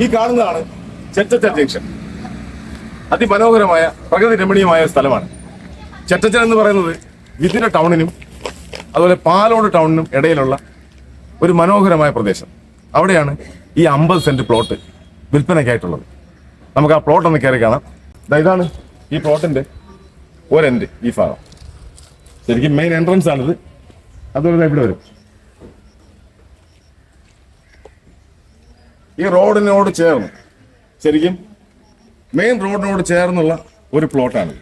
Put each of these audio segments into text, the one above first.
ഈ കാണുന്നതാണ് ചെറ്റച്ചൽ ജംഗ്ഷൻ. അതിമനോഹരമായ പ്രകൃതി രമണീയമായ ഒരു സ്ഥലമാണ്. ചെറ്റച്ചൽ എന്ന് പറയുന്നത് വിതുര ടൗണിനും അതുപോലെ പാലോട് ടൗണിനും ഇടയിലുള്ള ഒരു മനോഹരമായ പ്രദേശം. അവിടെയാണ് ഈ അമ്പത് സെന്റ് പ്ലോട്ട് വിൽപ്പനയ്ക്കായിട്ടുള്ളത്. നമുക്ക് ആ പ്ലോട്ട് ഒന്ന് കയറി കാണാം. ഇതാണ് ഈ പ്ലോട്ടിന്റെ ഒരെൻഡ് ഈ ഭാഗം. ശരിക്കും മെയിൻ എൻട്രൻസ് ആണിത്. അതുപോലെ ഇവിടെ വരും. ഈ റോഡിനോട് ചേർന്ന് ശരിക്കും മെയിൻ റോഡിനോട് ചേർന്നുള്ള ഒരു പ്ലോട്ടാണ്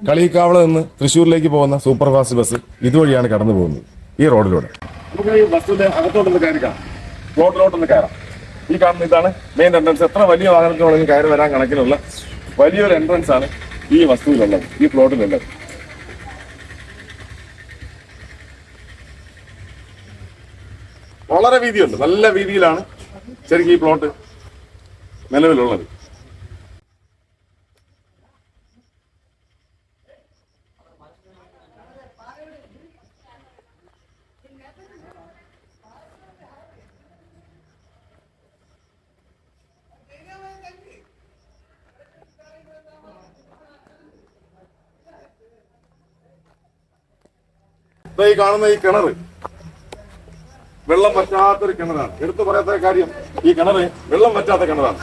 കളിക്കാവള നിന്ന് തൃശ്ശൂരിലേക്ക് പോകുന്ന സൂപ്പർ ഫാസ്റ്റ് ബസ് ഇതുവഴിയാണ് കടന്നു പോകുന്നത് ഈ റോഡിലൂടെ. നമുക്ക് ഈ ബസ്സിന്റെ അകത്തോട്ടൊന്ന് കയറി കാണാം. റോഡിലോട്ടൊന്ന് കയറാം. ഈ കാണുന്ന ഇതാണ് മെയിൻ എൻട്രൻസ് എത്ര വലിയ വേണമെങ്കിലും കയറി വരാൻ കണക്കിനുള്ള വലിയൊരു എൻട്രൻസ് ആണ് ഈ വസ്തുവിലുള്ളത് ഈ പ്ലോട്ടിലുള്ളത്. വളരെ വീതിയുണ്ട്. നല്ല വീതിയിലാണ് ശരിക്കും ഈ പ്ലോട്ട് നിലവിലുള്ളത്. ഈ കാണുന്ന ഈ കിണറ് വെള്ളം പറ്റാത്തൊരു കിണറാണ്. എടുത്തു പറയാത്ത കാര്യം ഈ കിണറ് വെള്ളം പറ്റാത്ത കിണറാണ്.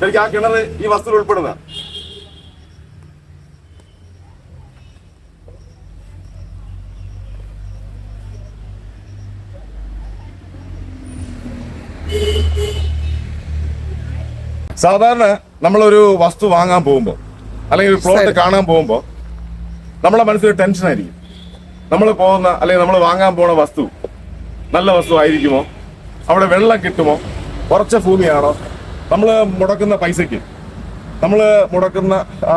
ശരിക്കും ആ കിണറ് ഈ വസ്തുവിൽ ഉൾപ്പെടുന്നതാണ്. സാധാരണ നമ്മളൊരു വസ്തു വാങ്ങാൻ പോകുമ്പോൾ അല്ലെങ്കിൽ ഒരു പ്ലോട്ട് കാണാൻ പോകുമ്പോൾ നമ്മളെ മനസ്സിൽ ടെൻഷൻ ആയിരിക്കും. നമ്മൾ പോകുന്ന അല്ലെങ്കിൽ നമ്മൾ വാങ്ങാൻ പോണ വസ്തു നല്ല വസ്തു ആയിരിക്കുമോ അവിടെ വെള്ളം കിട്ടുമോ? കുറച്ച ഭൂമിയാണോ? നമ്മൾ മുടക്കുന്ന പൈസയ്ക്ക് നമ്മൾ മുടക്കുന്ന ആ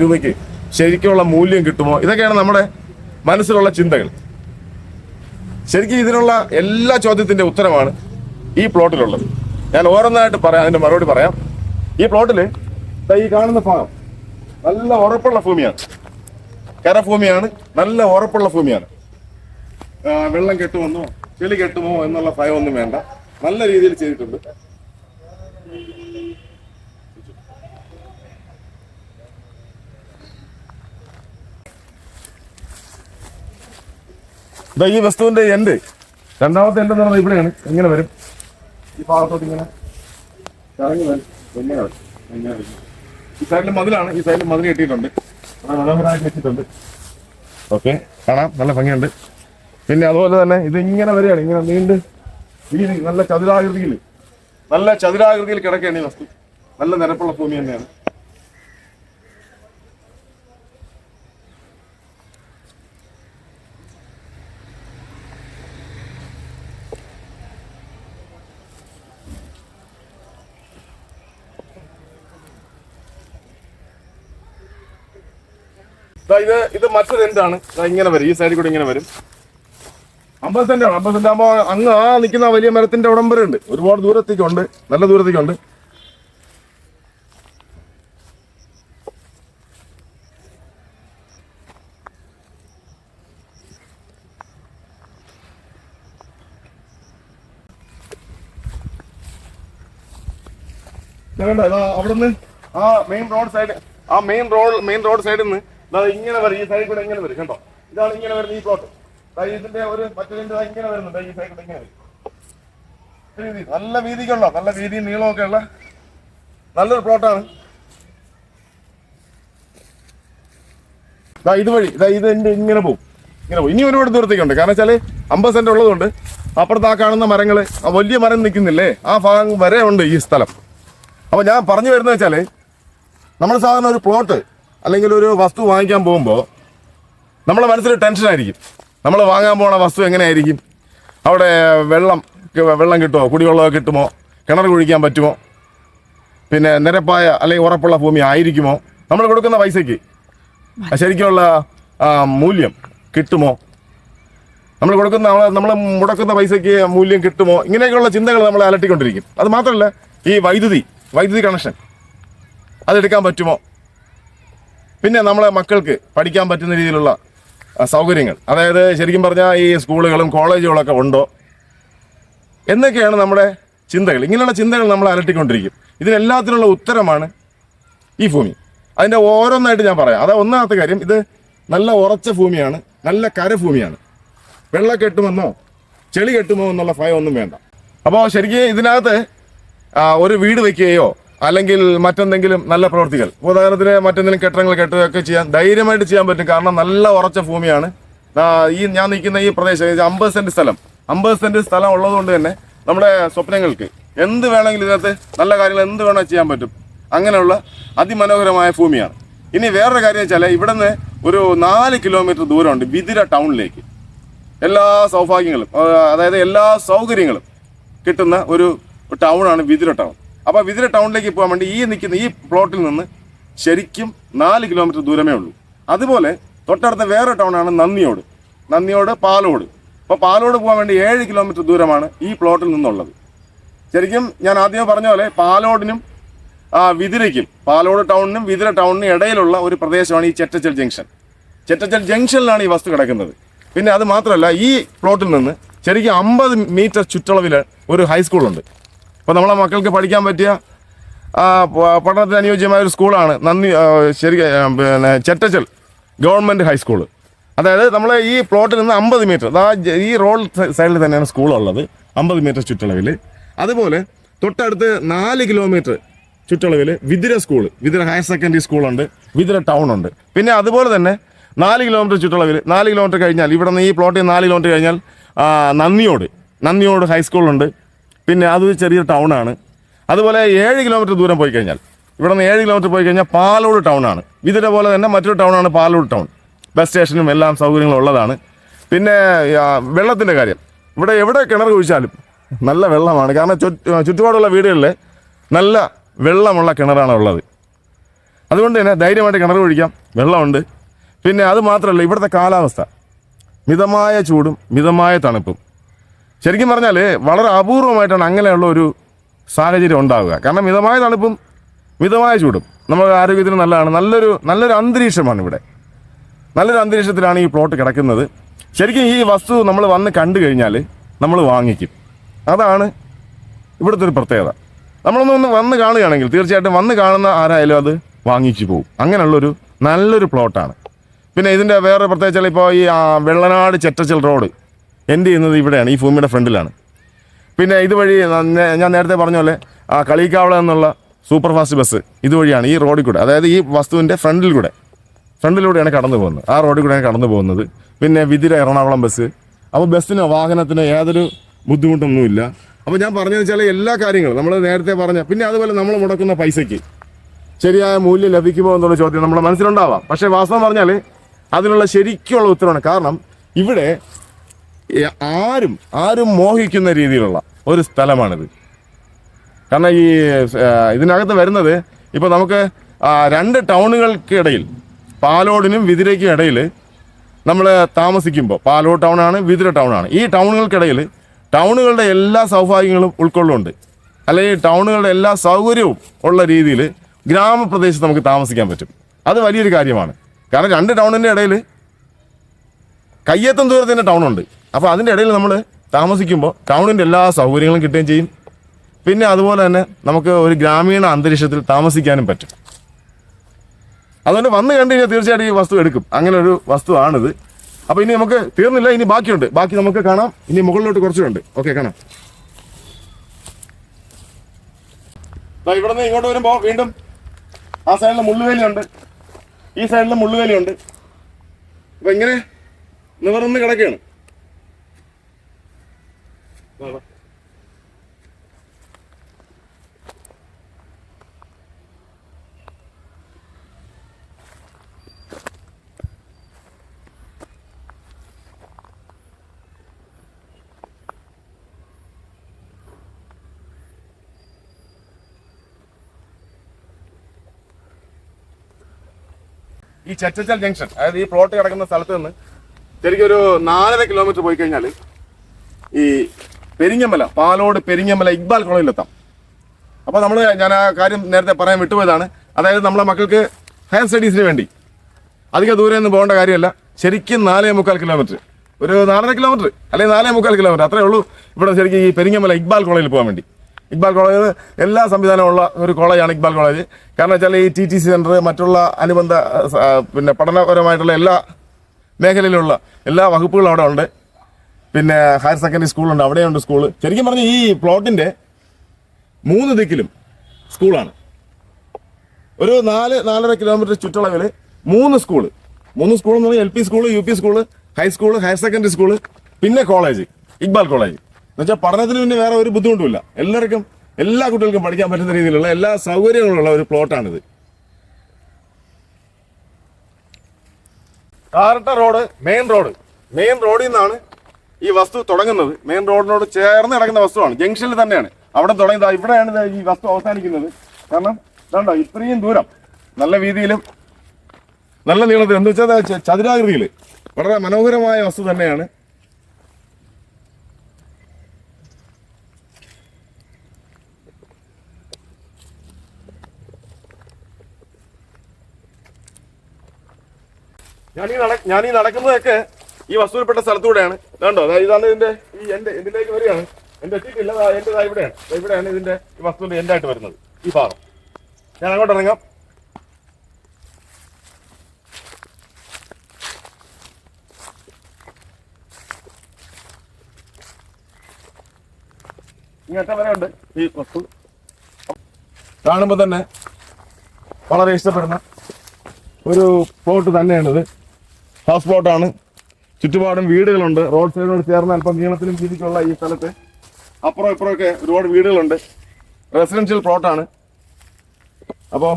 രൂപയ്ക്ക് ശരിക്കുള്ള മൂല്യം കിട്ടുമോ? ഇതൊക്കെയാണ് നമ്മുടെ മനസ്സിലുള്ള ചിന്തകൾ. ശരിക്കും ഇതിനുള്ള എല്ലാ ചോദ്യത്തിന്റെ ഉത്തരമാണ് ഈ പ്ലോട്ടിലുള്ളത്. ഞാൻ ഓരോന്നായിട്ട് പറയാം അതിന്റെ മറുപടി പറയാം. ഈ പ്ലോട്ടിൽ ഈ കാണുന്ന ഭാഗം നല്ല ഉറപ്പുള്ള ഭൂമിയാണ്. കരഭൂമിയാണ് നല്ല ഉറപ്പുള്ള ഭൂമിയാണ്. വെള്ളം കെട്ടുമെന്നോ? ചെളി കെട്ടുമോ എന്നുള്ള ഭയമൊന്നും വേണ്ട. നല്ല രീതിയിൽ ചെയ്തിട്ടുണ്ട്. ഇതാ ഈ വസ്തുവിന്റെ എൻഡ് രണ്ടാമത്തെ എൻഡ് എന്ന് പറഞ്ഞാൽ ഇവിടെയാണ്. എങ്ങനെ വരും. ഈ ഭാഗത്തോട്ട് ഇങ്ങനെ വരും. വരും. ഈ സൈഡിൽ മതിലാണ്. ഈ സൈഡിൽ മതിൽ കെട്ടിയിട്ടുണ്ട്. വെച്ചിട്ടുണ്ട്. ഓക്കെ കാണാം. നല്ല ഭംഗിയുണ്ട്. പിന്നെ അതുപോലെ തന്നെ ഇത് ഇങ്ങനെ വരെയാണ് ഇങ്ങനെ നീണ്ട്. വീതി നല്ല ചതുരാകൃതിയിൽ നല്ല ചതുരാകൃതിയിൽ കിടക്കുകയാണ് ഈ വസ്തു. നല്ല നിരപ്പുള്ള ഭൂമി തന്നെയാണ്. ഇത് ഇത് മറ്റൊരു എന്താണ് ഇങ്ങനെ വരും ഈ സൈഡിൽ കൂടെ ഇങ്ങനെ വരും. അമ്പത് സെന്റ് ആണ്. അമ്പത് സെന്റ് ആകുമ്പോ അങ്ങ് ആ നിൽക്കുന്ന വലിയ മരത്തിന്റെ ഉടം വരെ ഉണ്ട്. ഒരുപാട് ദൂരത്തേക്കുണ്ട്. നല്ല ദൂരത്തേക്കുണ്ട്. അവിടുന്ന് ആ മെയിൻ റോഡ് സൈഡ് ആ മെയിൻ റോഡ് മെയിൻ റോഡ് സൈഡിൽ നിന്ന് ഇങ്ങനെ വരും. ഈ സൈഡിൽ കൂടെ ഇങ്ങനെ വരും. കണ്ടോ? ഇതാണ് ഇങ്ങനെ വരുന്ന ഈ പ്ലോട്ട് ഇതിന്റെ ഒരു മറ്റൊരു ഇങ്ങനെ വരുന്നുണ്ട് ഈ കൂടെ ഇങ്ങനെ വീതി, നല്ല വീതിക്കുള്ള നല്ല വീതിയും നീളമൊക്കെ ഉള്ള നല്ലൊരു പ്ലോട്ടാണ് ഇതുവഴി ഇതാ എന്റെ ഇങ്ങനെ പോകും ഇങ്ങനെ പോകും ഇനി ഒരുപാട് ദൂരത്തേക്കുണ്ട് കാരണം വെച്ചാൽ അമ്പത് സെന്റ് ഉള്ളതുകൊണ്ട് അപ്പുറത്ത് ആ കാണുന്ന മരങ്ങൾ ആ വലിയ മരം നിൽക്കുന്നില്ലേ? ആ ഭാഗം വരെ ഉണ്ട് ഈ സ്ഥലം. അപ്പൊ ഞാൻ പറഞ്ഞു വരുന്നത് വെച്ചാൽ നമ്മൾ സാധാരണ ഒരു പ്ലോട്ട് അല്ലെങ്കിൽ ഒരു വസ്തു വാങ്ങിക്കാൻ പോകുമ്പോൾ നമ്മളെ മനസ്സിൽ ടെൻഷൻ ആയിരിക്കും. നമ്മൾ വാങ്ങാൻ പോണ വസ്തു എങ്ങനെയായിരിക്കും? അവിടെ വെള്ളം വെള്ളം കിട്ടുമോ കുടിവെള്ളമൊക്കെ കിട്ടുമോ? കിണർ കുഴിക്കാൻ പറ്റുമോ? പിന്നെ നിരപ്പായ അല്ലെങ്കിൽ ഉറപ്പുള്ള ഭൂമി ആയിരിക്കുമോ? നമ്മൾ കൊടുക്കുന്ന പൈസയ്ക്ക്. ശരിക്കുമുള്ള മൂല്യം കിട്ടുമോ? നമ്മൾ കൊടുക്കുന്ന നമ്മൾ മുടക്കുന്ന പൈസയ്ക്ക് മൂല്യം കിട്ടുമോ? ഇങ്ങനെയൊക്കെയുള്ള ചിന്തകൾ നമ്മൾ അലട്ടിക്കൊണ്ടിരിക്കും. അത് മാത്രമല്ല ഈ വൈദ്യുതി വൈദ്യുതി കണക്ഷൻ അതെടുക്കാൻ പറ്റുമോ? പിന്നെ നമ്മളെ മക്കൾക്ക് പഠിക്കാൻ പറ്റുന്ന രീതിയിലുള്ള സൗകര്യങ്ങൾ. അതായത് ശരിക്കും പറഞ്ഞാൽ ഈ സ്കൂളുകളും കോളേജുകളൊക്കെ ഉണ്ടോ? എന്നൊക്കെയാണ് നമ്മുടെ ചിന്തകൾ. ഇങ്ങനെയുള്ള ചിന്തകൾ നമ്മൾ അലട്ടിക്കൊണ്ടിരിക്കും. ഇതിനെല്ലാത്തിനുള്ള ഉത്തരമാണ് ഈ ഭൂമി. അതിന്റെ ഓരോന്നായിട്ട് ഞാൻ പറയാം. അതാ ഒന്നാമത്തെ കാര്യം. ഇത് നല്ല ഉറച്ച ഭൂമിയാണ്. നല്ല കരഭൂമിയാണ് വെള്ളം കെട്ടുമെന്നോ ചെളി കെട്ടുമോ എന്നുള്ള ഭയം ഒന്നും വേണ്ട. അപ്പോൾ ശരിക്കും ഇതിനകത്ത് ഒരു വീട് വെക്കുകയോ അല്ലെങ്കിൽ മറ്റെന്തെങ്കിലും നല്ല പ്രവൃത്തികൾ ഉദാഹരണത്തിന് മറ്റെന്തെങ്കിലും കെട്ടിടങ്ങൾ കെട്ടുകയൊക്കെ ചെയ്യാൻ ധൈര്യമായിട്ട് ചെയ്യാൻ പറ്റും. കാരണം നല്ല ഉറച്ച ഭൂമിയാണ്. ഈ ഞാൻ നിൽക്കുന്ന ഈ പ്രദേശം അമ്പത് സെന്റ് സ്ഥലം. അമ്പത് സെന്റ് സ്ഥലം ഉള്ളതുകൊണ്ട് തന്നെ നമ്മുടെ സ്വപ്നങ്ങൾക്ക് എന്ത് വേണമെങ്കിലും ഇതിനകത്ത് നല്ല കാര്യങ്ങൾ എന്ത് വേണോ ചെയ്യാൻ പറ്റും. അങ്ങനെയുള്ള അതിമനോഹരമായ ഭൂമിയാണ്. ഇനി വേറൊരു കാര്യം വെച്ചാൽ ഇവിടെ നിന്ന് ഒരു നാല് കിലോമീറ്റർ ദൂരമുണ്ട് വിതിര ടൗണിലേക്ക്. എല്ലാ സൗഭാഗ്യങ്ങളും അതായത് എല്ലാ സൗകര്യങ്ങളും കിട്ടുന്ന ഒരു ടൗണാണ് വിതിര ടൗൺ. അപ്പോൾ വിതിര ടൗണിലേക്ക് പോകാൻ വേണ്ടി ഈ നിൽക്കുന്ന ഈ പ്ലോട്ടിൽ നിന്ന് ശരിക്കും നാല് കിലോമീറ്റർ ദൂരമേ ഉള്ളൂ. അതുപോലെ തൊട്ടടുത്ത വേറെ ടൗണാണ് നന്ദിയോട് നന്ദിയോട് പാലോട്. അപ്പോൾ പാലോട് പോകാൻ വേണ്ടി ഏഴ് കിലോമീറ്റർ ദൂരമാണ് ഈ പ്ലോട്ടിൽ നിന്നുള്ളത്. ശരിക്കും ഞാൻ ആദ്യമേ പറഞ്ഞ പോലെ പാലോടിനും വിതിരയ്ക്കും പാലോട് ടൗണിനും വിതിര ടൗണിനും ഇടയിലുള്ള ഒരു പ്രദേശമാണ് ഈ ചെറ്റച്ചൽ ജംഗ്ഷൻ. ചെറ്റച്ചൽ ജംഗ്ഷനിലാണ് ഈ വസ്തു കിടക്കുന്നത്. പിന്നെ അത് മാത്രമല്ല ഈ പ്ലോട്ടിൽ നിന്ന് ശരിക്കും അമ്പത് മീറ്റർ ചുറ്റളവിൽ ഒരു ഹൈസ്കൂളുണ്ട്. അപ്പോൾ നമ്മളെ മക്കൾക്ക് പഠിക്കാൻ പറ്റിയ പഠനത്തിന് അനുയോജ്യമായ ഒരു സ്കൂളാണ് നന്ദി ശരി പിന്നെ ചെറ്റച്ചൽ ഗവൺമെന്റ് ഹൈസ്കൂൾ അതായത് നമ്മൾ ഈ പ്ലോട്ടിൽ നിന്ന് അമ്പത് മീറ്റർ അതാ ഈ റോഡ് സൈഡിൽ തന്നെയാണ് സ്കൂളുള്ളത് അമ്പത് മീറ്റർ ചുറ്റളവിൽ അതുപോലെ തൊട്ടടുത്ത് നാല് കിലോമീറ്റർ ചുറ്റളവിൽ Vithura school Vithura higher secondary സ്കൂളുണ്ട് വിതിര ടൗൺ ഉണ്ട്. പിന്നെ അതുപോലെ തന്നെ നാല് കിലോമീറ്റർ ചുറ്റളവിൽ നാല് കിലോമീറ്റർ കഴിഞ്ഞാൽ ഇവിടെ നിന്ന് ഈ പ്ലോട്ടിൽ നാല് കിലോമീറ്റർ കഴിഞ്ഞാൽ നന്ദിയോട് നന്ദിയോട് ഹൈസ്കൂളുണ്ട് പിന്നെ അത് ചെറിയ ടൗണാണ്. അതുപോലെ ഏഴ് കിലോമീറ്റർ ദൂരം പോയി കഴിഞ്ഞാൽ ഇവിടെ നിന്ന് ഏഴ് കിലോമീറ്റർ പോയി കഴിഞ്ഞാൽ പാലോട് ടൗണാണ്. ഇതിന്റെ പോലെ തന്നെ മറ്റൊരു ടൗണാണ് പാലോട് ടൗൺ. ബസ് സ്റ്റേഷനും എല്ലാം സൗകര്യങ്ങളും ഉള്ളതാണ്. പിന്നെ വെള്ളത്തിന്റെ കാര്യം. ഇവിടെ എവിടെ കിണർ കുഴിച്ചാലും നല്ല വെള്ളമാണ്. കാരണം ചുറ്റ് ചുറ്റുപാടുള്ള വീടുകളിൽ നല്ല വെള്ളമുള്ള കിണറാണ് ഉള്ളത്. അതുകൊണ്ട് തന്നെ ധൈര്യമായിട്ട് കിണർ കുഴിക്കാം. വെള്ളമുണ്ട്. പിന്നെ അത് മാത്രമല്ല ഇവിടുത്തെ കാലാവസ്ഥ. മിതമായ ചൂടും മിതമായ തണുപ്പും. ശരിക്കും പറഞ്ഞാൽ വളരെ അപൂർവമായിട്ടാണ് അങ്ങനെയുള്ള ഒരു സാഹചര്യം ഉണ്ടാവുക. കാരണം മിതമായ തണുപ്പും മിതമായ ചൂടും നമ്മുടെ ആരോഗ്യത്തിന് നല്ലതാണ്. നല്ലൊരു നല്ലൊരു അന്തരീക്ഷമാണ് ഇവിടെ. നല്ലൊരു അന്തരീക്ഷത്തിലാണ് ഈ പ്ലോട്ട് കിടക്കുന്നത്. ശരിക്കും ഈ വസ്തു നമ്മൾ വന്ന് കണ്ടു കഴിഞ്ഞാൽ നമ്മൾ വാങ്ങിക്കും. അതാണ് ഇവിടുത്തെ ഒരു പ്രത്യേകത. നമ്മളൊന്ന് ഒന്ന് വന്ന് കാണുകയാണെങ്കിൽ തീർച്ചയായിട്ടും വന്ന് കാണുന്ന ആരായാലും അത് വാങ്ങിച്ചു പോകും. അങ്ങനെയുള്ളൊരു നല്ലൊരു പ്ലോട്ടാണ്. പിന്നെ ഇതിന്റെ വേറെ പ്രത്യേകിച്ചാൽ ഇപ്പോൾ ഈ വെള്ളനാട് ചെറ്റച്ചൽ റോഡ് എൻഡ് ചെയ്യുന്നത് ഇവിടെയാണ് ഈ ഭൂമിയുടെ ഫ്രണ്ടിലാണ്. പിന്നെ ഇതുവഴി ഞാൻ നേരത്തെ പറഞ്ഞ പോലെ ആ കളിക്കാവള എന്നുള്ള സൂപ്പർ ഫാസ്റ്റ് ബസ് ഇതുവഴിയാണ് ഈ റോഡിൽ കൂടെ അതായത് ഈ വസ്തുവിന്റെ ഫ്രണ്ടിൽ കൂടെ ഫ്രണ്ടിലൂടെയാണ് കടന്നു പോകുന്നത്. ആ റോഡിൽ കൂടെയാണ് കടന്നു പോകുന്നത്. പിന്നെ വിതിര എറണാകുളം ബസ്. അപ്പോൾ ബസ്സിനോ വാഹനത്തിനോ യാതൊരു ബുദ്ധിമുട്ടൊന്നുമില്ല. അപ്പോൾ ഞാൻ പറഞ്ഞതെന്ന് വെച്ചാൽ എല്ലാ കാര്യങ്ങളും നമ്മൾ നേരത്തെ പറഞ്ഞ പിന്നെ അതുപോലെ നമ്മൾ മുടക്കുന്ന പൈസയ്ക്ക് ശരിയായ മൂല്യം ലഭിക്കുമോ എന്നുള്ള ചോദ്യം നമ്മുടെ മനസ്സിലുണ്ടാവാം. പക്ഷേ വാസ്തവം പറഞ്ഞാൽ അതിനുള്ള ശരിക്കുള്ള ഉത്തരവാണ്. കാരണം ഇവിടെ ആരും ആരും മോഹിക്കുന്ന രീതിയിലുള്ള ഒരു സ്ഥലമാണിത്. കാരണം ഈ ഇതിനകത്ത് വരുന്നത് ഇപ്പോൾ നമുക്ക് രണ്ട് ടൗണുകൾക്കിടയിൽ പാലോടിനും വിതിരയ്ക്കും ഇടയിൽ നമ്മൾ താമസിക്കുമ്പോൾ പാലോട് ടൗണാണ് വിതിര ടൗണാണ്. ഈ ടൗണുകൾക്കിടയിൽ ടൗണുകളുടെ എല്ലാ സൗഭാഗ്യങ്ങളും ഉൾക്കൊള്ളുന്നുണ്ട്. അല്ലെങ്കിൽ ടൗണുകളുടെ എല്ലാ സൗകര്യവും ഉള്ള രീതിയിൽ ഗ്രാമപ്രദേശത്ത് നമുക്ക് താമസിക്കാൻ പറ്റും. അത് വലിയൊരു കാര്യമാണ്. കാരണം രണ്ട് ടൗണിന്റെ ഇടയിൽ കയ്യെത്തും ദൂരത്തിന്റെ ടൗണുണ്ട്. അപ്പോൾ അതിന്റെ ഇടയിൽ നമ്മൾ താമസിക്കുമ്പോൾ ടൗണിന്റെ എല്ലാ സൗകര്യങ്ങളും കിട്ടുകയും ചെയ്യും. പിന്നെ അതുപോലെ തന്നെ നമുക്ക് ഒരു ഗ്രാമീണ അന്തരീക്ഷത്തിൽ താമസിക്കാനും പറ്റും. അതുകൊണ്ട് വന്നു കണ്ടു കഴിഞ്ഞാൽ തീർച്ചയായിട്ടും ഈ വസ്തു എടുക്കും. അങ്ങനെ ഒരു വസ്തുവാണിത്. അപ്പോൾ ഇനി നമുക്ക് തീർന്നില്ല ഇനി ബാക്കിയുണ്ട്. ബാക്കി നമുക്ക് കാണാം. ഇനി മുകളിലോട്ട് കുറച്ചുണ്ട് ഓക്കെ കാണാം. ഇവിടെ നിന്ന് ഇങ്ങോട്ട് വരുമ്പോൾ വീണ്ടും ആ സൈഡിൽ മുള്ളുവേലിയുണ്ട്. ഈ സൈഡിൽ മുള്ളുവേലിയുണ്ട്. അപ്പൊ ഇങ്ങനെ നിവർന്ന് കിടക്കുകയാണ്. ഈ ചച്ചച്ചൽ ജംഗ്ഷൻ അതായത് ഈ പ്ലോട്ട് കിടക്കുന്ന സ്ഥലത്ത് നിന്ന് ശരിക്കും ഒരു നാലര കിലോമീറ്റർ പോയി കഴിഞ്ഞാൽ ഈ പെരിങ്ങമല പാലോട് പെരിങ്ങമല ഇക്ബാൽ കോളേജിലെത്താം അപ്പോൾ നമ്മൾ ഞാൻ ആ കാര്യം നേരത്തെ പറയാൻ വിട്ടുപോയതാണ്. അതായത് നമ്മളെ മക്കൾക്ക് ഹയർ സ്റ്റഡീസിന് വേണ്ടി. അധിക ദൂരെ ഒന്നും പോകേണ്ട കാര്യമല്ല. ശരിക്കും നാലേ മുക്കാൽ കിലോമീറ്റർ ഒരു നാലര കിലോമീറ്റർ അല്ലെങ്കിൽ നാലേ മുക്കാൽ കിലോമീറ്റർ അത്രേ ഉള്ളൂ ഇവിടെ ശരിക്കും ഈ പെരിങ്ങമല ഇക്ബാൽ കോളേജിൽ പോകാൻ വേണ്ടി. ഇക്ബാൽ കോളേജ് എല്ലാ സംവിധാനമുള്ള ഒരു കോളേജാണ് ഇക്ബാൽ കോളേജ്. കാരണം വെച്ചാൽ ഈ ടി ടി സി സെന്റർ മറ്റുള്ള അനുബന്ധ പിന്നെ പഠനപരമായിട്ടുള്ള എല്ലാ മേഖലയിലുള്ള എല്ലാ വകുപ്പുകളും അവിടെ ഉണ്ട്. പിന്നെ ഹയർ സെക്കൻഡറി സ്കൂളുണ്ട് അവിടെയുണ്ട് സ്കൂൾ ശരിക്കും പറഞ്ഞ ഈ പ്ലോട്ടിന്റെ മൂന്ന് ദിക്കിലും സ്കൂളാണ് ഒരു നാല് നാലര കിലോമീറ്റർ ചുറ്റളവിൽ മൂന്ന് സ്കൂൾ മൂന്ന് സ്കൂൾ എന്ന് പറഞ്ഞാൽ L P school U P school high school higher secondary school പിന്നെ കോളേജ് ഇക്ബാൽ കോളേജ് എന്നുവെച്ചാൽ പഠനത്തിന് പിന്നെ വേറെ ഒരു ബുദ്ധിമുട്ടുമില്ല. എല്ലാവർക്കും എല്ലാ കുട്ടികൾക്കും പഠിക്കാൻ പറ്റുന്ന രീതിയിലുള്ള എല്ലാ സൗകര്യങ്ങളുള്ള ഒരു പ്ലോട്ടാണിത് Karatta road main road main റോഡിൽ നിന്നാണ് ഈ വസ്തു തുടങ്ങുന്നത് മെയിൻ റോഡിനോട് ചേർന്ന് കിടക്കുന്ന വസ്തുവാണ്. ജംഗ്ഷനിൽ തന്നെയാണ്. അവിടെ തുടങ്ങി ഇവിടെയാണ് ഈ വസ്തു അവസാനിക്കുന്നത്. കാരണം ഇതാണ്ടോ ഇത്രയും ദൂരം നല്ല രീതിയിലും നല്ല നീളത്തിൽ എന്ന് വെച്ചാൽ ചതുരാകൃതിയിൽ വളരെ മനോഹരമായ വസ്തു തന്നെയാണ്. ഞാനീ നട ഞാനീ നടക്കുന്നതൊക്കെ ഈ വസ്തുവിൽപ്പെട്ട സ്ഥലത്തൂടെയാണ്. കണ്ടോ? ഇതാണ് ഇതിന്റെ ഈ എന്റെ ഇതിലേക്ക് വരികയാണ്. എന്റെ എത്തിയിട്ടില്ല എന്റെ ഇവിടെയാണ്. ഇവിടെയാണ് ഇതിന്റെ ഈ വസ്തുവിന്റെ എന്റെ ആയിട്ട് വരുന്നത് ഈ ഭാഗം. ഞാൻ അങ്ങോട്ട് ഇറങ്ങാം. ഇങ്ങനത്തെ വരെ ഉണ്ട് ഈ കാണുമ്പോൾ തന്നെ വളരെ ഇഷ്ടപ്പെടുന്ന ഒരു പ്ലോട്ട് തന്നെയാണിത്. ഹൗസ് പ്ലോട്ടാണ് ചുറ്റുപാടും വീടുകളുണ്ട്. റോഡ് സൈഡിനോട് ചേർന്ന് അല്പം നീളത്തിലും വീതിക്കുള്ള ഈ സ്ഥലത്ത് അപ്പുറം ഇപ്പുറമൊക്കെ ഒരുപാട് വീടുകളുണ്ട്. റെസിഡൻഷ്യൽ പ്ലോട്ടാണ് അപ്പോൾ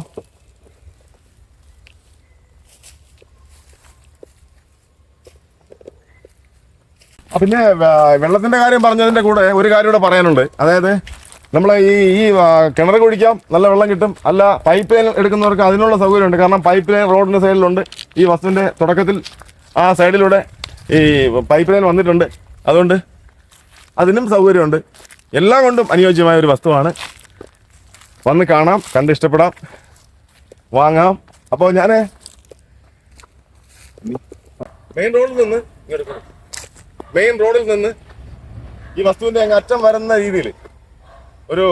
പിന്നെ വെള്ളത്തിന്റെ കാര്യം പറഞ്ഞതിന്റെ കൂടെ ഒരു കാര്യം കൂടെ പറയാനുണ്ട്. അതായത് നമ്മൾ ഈ ഈ കിണർ കുഴിക്കാം നല്ല വെള്ളം കിട്ടും. അല്ല പൈപ്പ് ലൈൻ എടുക്കുന്നവർക്ക് അതിനുള്ള സൗകര്യമുണ്ട്. കാരണം പൈപ്പ് ലൈൻ റോഡിന്റെ സൈഡിലുണ്ട് ഈ വസ്തുവിന്റെ തുടക്കത്തിൽ ആ സൈഡിലൂടെ ഈ പൈപ്പ് ലൈൻ വന്നിട്ടുണ്ട്. അതുകൊണ്ട് അതിനും സൗകര്യമുണ്ട്. എല്ലാം കൊണ്ടും അനുയോജ്യമായ ഒരു വസ്തുവാണ്. വന്ന് കാണാം കണ്ട് ഇഷ്ടപ്പെടാം. വാങ്ങാം. അപ്പോൾ ഞാൻ മെയിൻ റോഡിൽ നിന്ന്. മെയിൻ റോഡിൽ നിന്ന് ഈ വസ്തുവിന്റെ അങ്ങ് അറ്റം വരുന്ന രീതിയിൽ ഒരു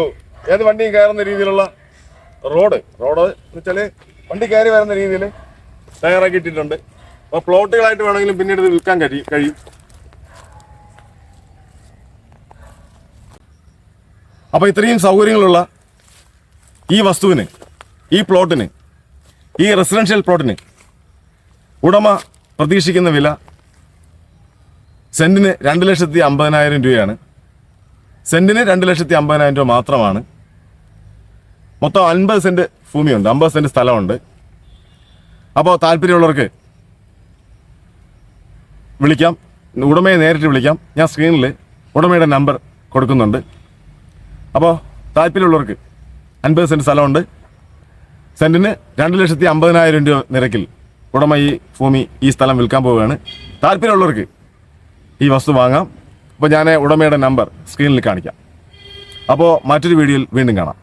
ഏത് വണ്ടിയും കയറുന്ന രീതിയിലുള്ള റോഡ് റോഡ് എന്ന് വെച്ചാൽ വണ്ടി കയറി വരുന്ന രീതിയിൽ തയ്യാറാക്കി ഇട്ടിട്ടുണ്ട് അപ്പോൾ പ്ലോട്ടുകളായിട്ട് വേണമെങ്കിലും പിന്നീട് ഇത് വിൽക്കാൻ കഴിയും കഴിയും. അപ്പോൾ ഇത്രയും സൗകര്യങ്ങളുള്ള ഈ വസ്തുവിന് ഈ പ്ലോട്ടിന് ഈ റെസിഡൻഷ്യൽ പ്ലോട്ടിന് ഉടമ പ്രതീക്ഷിക്കുന്ന വില സെന്റിന് രണ്ട് ലക്ഷത്തി അമ്പതിനായിരം രൂപയാണ്. സെന്റിന് രണ്ട് ലക്ഷത്തി അമ്പതിനായിരം രൂപ മാത്രമാണ്. മൊത്തം അൻപത് സെന്റ് ഭൂമിയുണ്ട് അമ്പത് സെന്റ് സ്ഥലമുണ്ട്. അപ്പോൾ താല്പര്യമുള്ളവർക്ക് വിളിക്കാം. ഉടമയെ നേരിട്ട് വിളിക്കാം. ഞാൻ സ്ക്രീനിൽ ഉടമയുടെ നമ്പർ കൊടുക്കുന്നുണ്ട്. അപ്പോൾ താല്പര്യമുള്ളവർക്ക് അൻപത് സെന്റ് സ്ഥലമുണ്ട്. സെന്റിന് രണ്ട് ലക്ഷത്തി അമ്പതിനായിരം രൂപ നിരക്കിൽ ഉടമ ഈ ഭൂമി ഈ സ്ഥലം വിൽക്കാൻ പോവുകയാണ്. താല്പര്യമുള്ളവർക്ക് ഈ വസ്തു വാങ്ങാം. അപ്പോൾ ഞാൻ ഉടമയുടെ നമ്പർ സ്ക്രീനിൽ കാണിക്കാം. അപ്പോൾ മറ്റൊരു വീഡിയോയിൽ വീണ്ടും കാണാം.